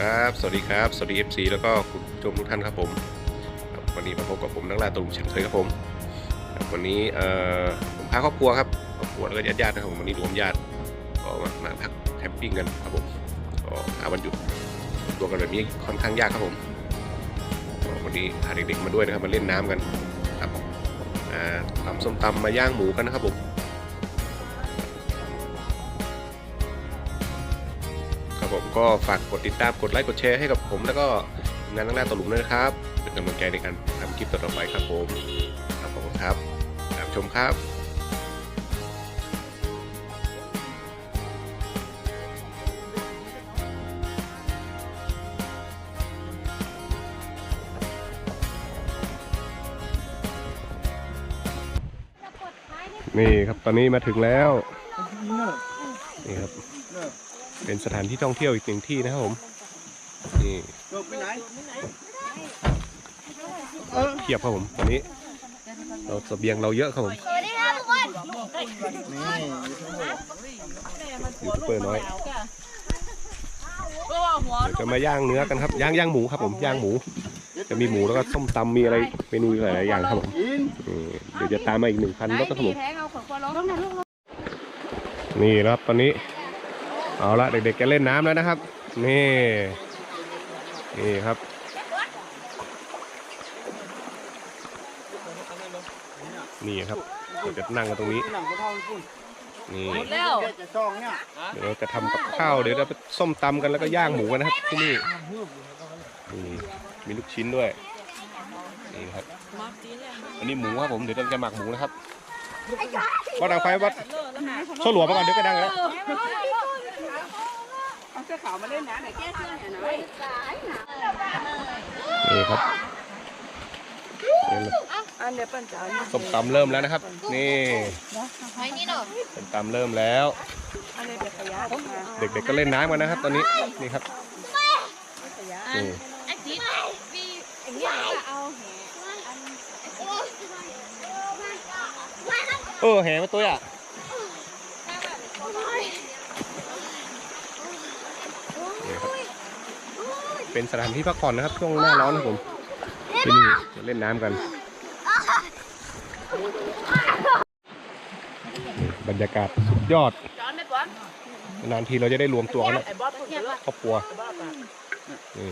ครับ สวัสดีครับ สวัสดี FC แล้วก็คุณผู้ชมทุกท่านครับผมบวันนี้มาพบกับผมนักล่าตวลุมเช่นเคยครับผมบวันนี้ผมพาครอบครัวครับ ครอบครัวแล้วก็ญาติๆนะครับผมวันนี้รวมญาติก็มามาพักแคมปิ้งกันครับผมก็หาวันหยุดตัวกันแบบนี้ค่อนข้างยากครับผม วันนี้พาเด็กๆมาด้วยนะครับมาเล่นน้ำกันครับอ่าตำส้มตำมาย่างหมูกันนะครับผม ก็ฝากกดติดตามกดไลค์กดแชร์ให้กับผม แล้วก็งานนักล่าตวหลุมด้วยนะครับเป็นกำลังใจในการทำคลิปต่อไปครับผมครับผมครับตามชมครับนี่ครับตอนนี้มาถึงแล้ว นี่ครับ เป็นสถานที่ท่องเที่ยวอีกหนึ่งที่นะครับผมนี่ไปไหนเทียบครับผมวันนี้ เราเสบียงเราเยอะครับผมสวัสดีครับทุกคนยูทูบเบอร์น้อยก็ว่าหัวเดี๋ยวจะมาย่างเนื้อกันครับย่างย่างหมูครับผมย่างหมู จะมีหมูแล้วก็ส้มตำมีอะไรเมนูหลายๆอย่างครับผมกินอืมเดี๋ยวจะตามมาอีกหนึ่งพันรถนะครับผมแทงเอาขวดขวดลงนี่นะครับตอนนี้ เอาละเด็กๆจะเล่นน้ำแล้วนะครับ นี่ นี่ครับ นี่ครับเราจะนั่งกันตรงนี้ นี่แล้วจะซองเดี๋ยวเราจะทำกับข้าวเดี๋ยวเราไปส้มตำกันแล้วก็ย่างหมูกันนะครับที่นี่นี่มีลูกชิ้นด้วย นี่ครับ อันนี้หมูครับผม เดี๋ยวเราจะหมักหมูนะครับวัดดังไฟวัดโซ่หลวงมาก่อนเดี๋ยวก็ดังแล้ว สื้อขาวมาเล่นนะไหนแก้เสื้อเนี่ยนะนี่ครับนี่อันเดี๋ยวปั่นจ่ายส้มตำเริ่มแล้วนะครับ นี่ไอ้นี่เนาะส้มตำเริ่มแล้วอันนี้เป็นขยะเด็กๆก็เล่นน้ำกันนะครับ ตอนนี้นี่ครับนี่ไอ้จีมีไอ้เนี่ยเอาแหเออแหมาตัวอะนี่ครับ เป็นสถานที่พักผ่อนนะครับช่วงหน้าร้อนนะครับผมที่นี่จะเล่นน้ำกันนี่บรรยากาศสุดยอดจอนไม่ป้อนนานทีเราจะได้รวมตัวกันนะไอ้บอสพูดเยอะครอบครัวไอ้บอสอะนี่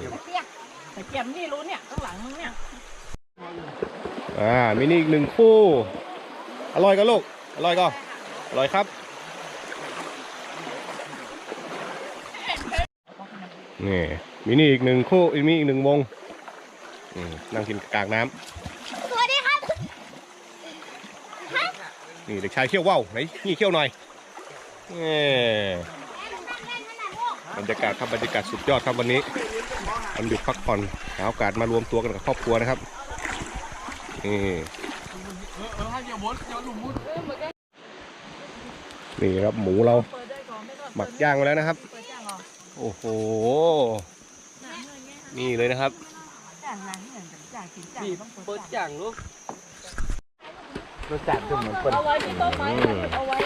แต่เกียมนี่รู้เนี่ยข้างหลังมึงเนี่ยอ่ามินี่อีกหนึ่งคู่ อร่อยก็ลูก อร่อยก็อร่อยครับ นี่มินี่อีกหนึ่งคู่อีกมีอีกหนึ่งวงอืมนั่งกินกลางน้สวัสดีครับำนี่เด็กชายเขี้ยวว่าวไหนนี่เขี้ยวหน่อยนี่บรรยากาศครับบรรยากาศสุดยอดครับวันนี้วันหยุดพักผ่อนหาโอกาสมารวมตัวกันกับครอบครัวนะครับนี่นี่ครับหมูเราเปิดได้ก่อนไม่ต้องหมักย่างมาแล้วนะครับ โอ้โห นี่เลยนะครับจ้างนานที่ไหนจะจ่ายกินจ่ายต้องเปิเปิดดจ้างจ่างลูกรสจัดขึ้นเหมือนเปิ้ลเอาไว้ที่โต๊ะไม้เอาไว้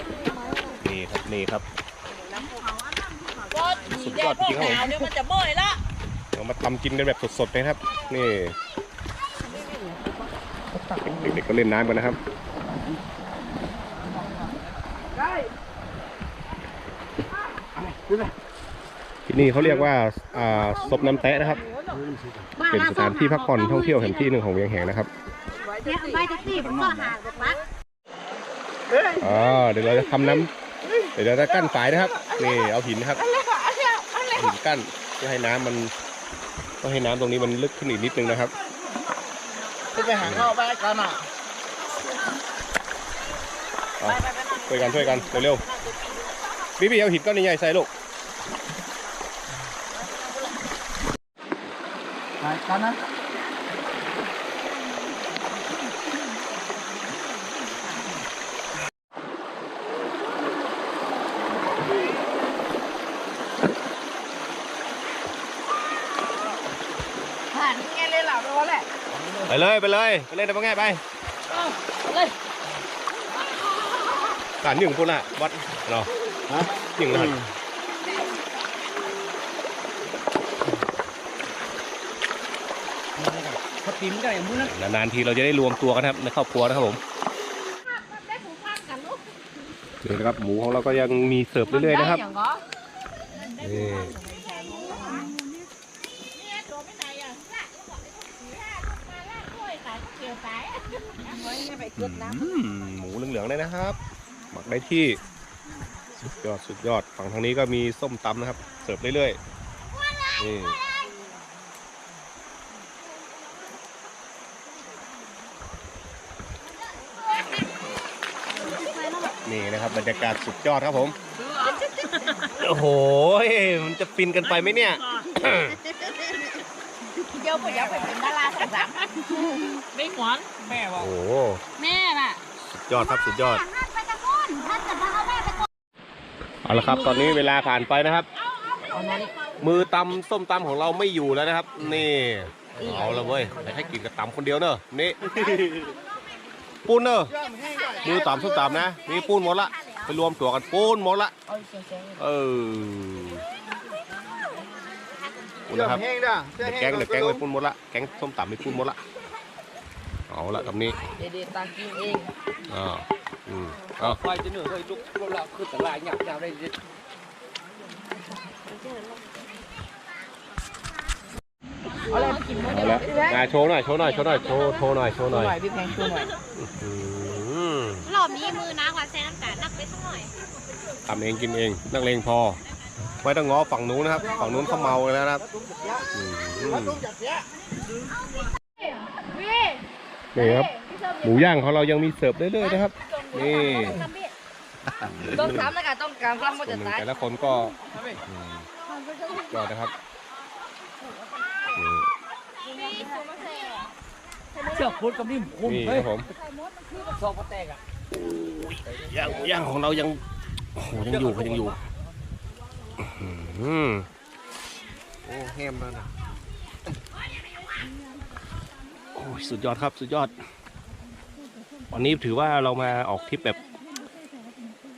นี่ครับนี่ครับบอสหนีแดดพวกหนาวเดี๋ยวมันจะบ่อยละเรามาทำกินกันแบบสดๆเลยครับ นี่เด็กๆก็เล่นน้ำกันนะครับ ที่นี่เขาเรียกว่าอ่าศพน้ำแตะนะครับ เป็นสถานที่พักผ่อนท่องเที่ยวแห่งที่หนึ่งของเวียงแหงนะครับเนี่ยใบแท็กซี่ผมก็หาบอกว่าอ๋อเดี๋ยวเราจะทำน้ำเดี๋ยวเราจะกั้นฝายนะครับนี่เอาหินนะครับหินกั้นเพื่อให้น้ำมันเพื่อให้น้ำตรงนี้มันลึกขึ้นอีกนิดนึงนะครับจะไปหาข้าวไปกันอะเอาช่วยกันช่วยกันเร็วๆบีบีเอาหินก้อนใหญ่ๆใส่ลูก หากันนะผ่านไงเลยเหล่าไปวะแหละไปเลยไปเลยไปเล่นได้ปะง่ายไปเลยการหนึ่งปุ่นอะวัดเนาะฮะหนึ่งนะ ฟิล์มกันอย่างมึงนะนานๆทีเราจะได้รวมตัวกันครับในครอบครัวนะครับผมได้ถุงผ้ากันลูกนี่นะครับหมูของเราก็ยังมีเสิร์ฟเรื่อยๆนะครับอย่างก็นี่เนี่ยตัวไม่ไหนอะละลูกบอกได้ถุงผ้ามาละกล้วยขายเกี่ยวขายไว้ไปเกิดน้ำอืมหมูเหลืองๆเลยนะครับ หมักได้ที่สุดยอดสุดยอดฝั่งทางนี้ก็มีส้มตำนะครับ เสิร์ฟเรื่อยๆนี่ นี่นะครับบรรยากาศสุดยอดครับผม โอ้โห มันจะฟินกันไปไหมเนี่ย เดี๋ยวไปเดี๋ยวไปเป็นดาราสองสามไม่หวานแม่บอกโอ้โหแม่น่ะสุดยอดครับสุดยอดท่านไปตะโกนท่านจะมาเอาแม่ไปก่อนเอาละครับ ตอนนี้เวลาผ่านไปนะครับ มือตำส้มตำของเราไม่อยู่แล้วนะครับ นี่ เอาละเว้ยแต่ให้กินกับตำคนเดียวเนอะนี่ปูนเนอะ มือตำส้มตำนะนี่ปูนหมดละ ไปรวมตัวกันปูนหมดละ เออปูนเชื่อนะครับมแห้งด้ะเชื่อเดี๋ยวแห้แกงงเดี๋ยวแกงไปปูนหมดละ แกงส้มตำไปปูนหมดละ เอาละกับนี้เด็ดๆตางกินเองอ่าอืมเอาไฟจะเหนื่อยเลยลุกลุกละคือตลาดหยับหยับได้เด็ดเอาละมาโชว์หน่อย โชว์หน่อย โชว์หน่อย โชว์โชว์หน่อย โชว์หน่อยพี่แพงช่วยหน่อย อืมรอบนี้มือน้ากว่าแซน้ำตาลนักไปสักหน่อยทำเองกินเอง นักเลงพอ ไม่ต้องง้อฝั่งนู้นนะครับ ฝั่งนู้นเขาเมาแล้วนะครับอืมตุ้มจัดเสียนี่ครับ หมูย่างของเรายังมีเสิร์ฟเรื่อยๆนะครับ นี่ต้องทำแล้วกันต้องการความส่มัวนนหนึ่งจะตายแต่ละคนก็อืมยอดนะครับนี่เชือกพุดกับนิ่มคุ้มนี่คเฮ้ยรับผมซอกก็แตกอะ ย่างหมูย่างของเรายังโอ้โหยังอยู่เขายังอยู่อืมโอ้แฮมแล้วนะโอ้ยสุดยอดครับสุดยอด วันนี้ถือว่าเรามาออกทริปแบบ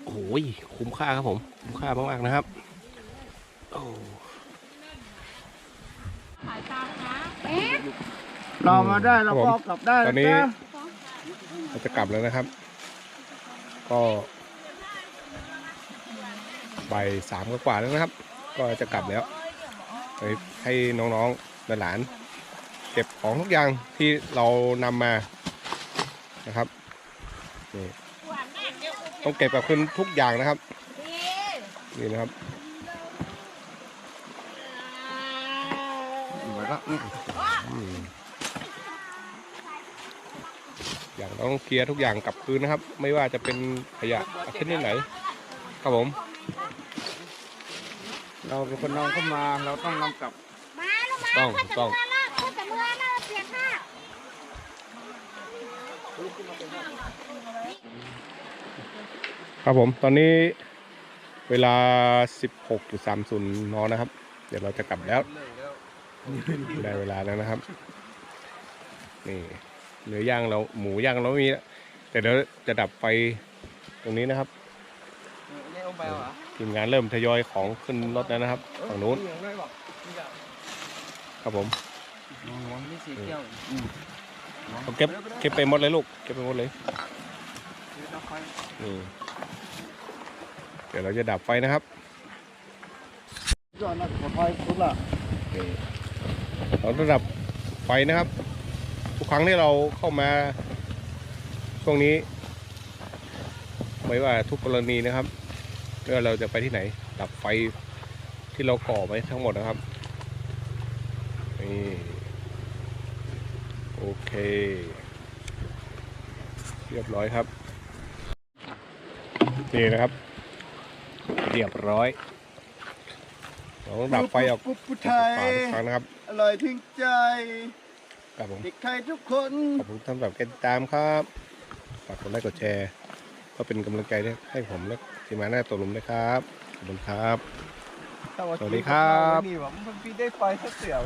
โอ้ยคุ้มค่าครับผมคุ้มค่ามากๆนะครับโอ้เรามาได้เราก็กลับได้ตอนนี้เราจะกลับแล้วนะครับ ก็บ่ายสามกว่าแล้วนะครับ ก็จะกลับแล้วไปให้น้องๆหลานเก็บของทุกอย่างที่เรานำมานะครับนี่ต้องเก็บกับคืนทุกอย่างนะครับนี่นะครับเหมือนก็ อืมอืมอย่างต้องเคลียร์ทุกอย่างกลับคืนนะครับ ไม่ว่าจะเป็นขยะชนิดไหน ครับผม เราเป็นคนน้องเข้ามา เราต้องนำกลับ มาลูกมาต้องข้าจะต้องมาลากข้าจะมือลากเปลี่ยนผ้าครับผม ตอนนี้เวลา 16.30นนะครับ เดี๋ยวเราจะกลับแล้ว ได้เวลาแล้วนะครับ นี่ เนื้อย่างเราหมูย่างเราไม่มีแล้วแต่เดี๋ยวจะดับไฟตรงนี้นะครับนี่เอาไปเหรอทีมงานเริ่มทยอยของขึ้นรถแล้วนะครับฝั่งนู้นครับผมนี่สีเขียวเอาเก็บเก็บไปหมดเลยลูกเก็บไปหมดเลยนี่เดี๋ยวเราจะดับไฟนะครับยอดนะขอคอยทุบละนี่เราจะดับไฟนะครับ ทุกครั้งที่เราเข้ามาช่วงนี้ไม่ว่าทุกกรณีนะครับไม่ว่าเราจะไปที่ไหน ดับไฟที่เราก่อไว้ทั้งหมดนะครับนี่โอเค เรียบร้อยครับนี่นะครับ เรียบร้อยเราต้องดับไฟออกกุ๊บผู้ไทฝายทุกนะครับ อร่อยถึงใจ ครับผมเด็กไทยทุกคนขอบคุณท่านแบบติดตามครับฝากกดไลค์กดแชร์ ก็เป็นกำลังใจให้ผมและทีมงานหน้าตัวลุมด้วยครับขอบคุณครับ สวัสดีครับ นี่ว่ามันพี่ได้ไฟสักเสียว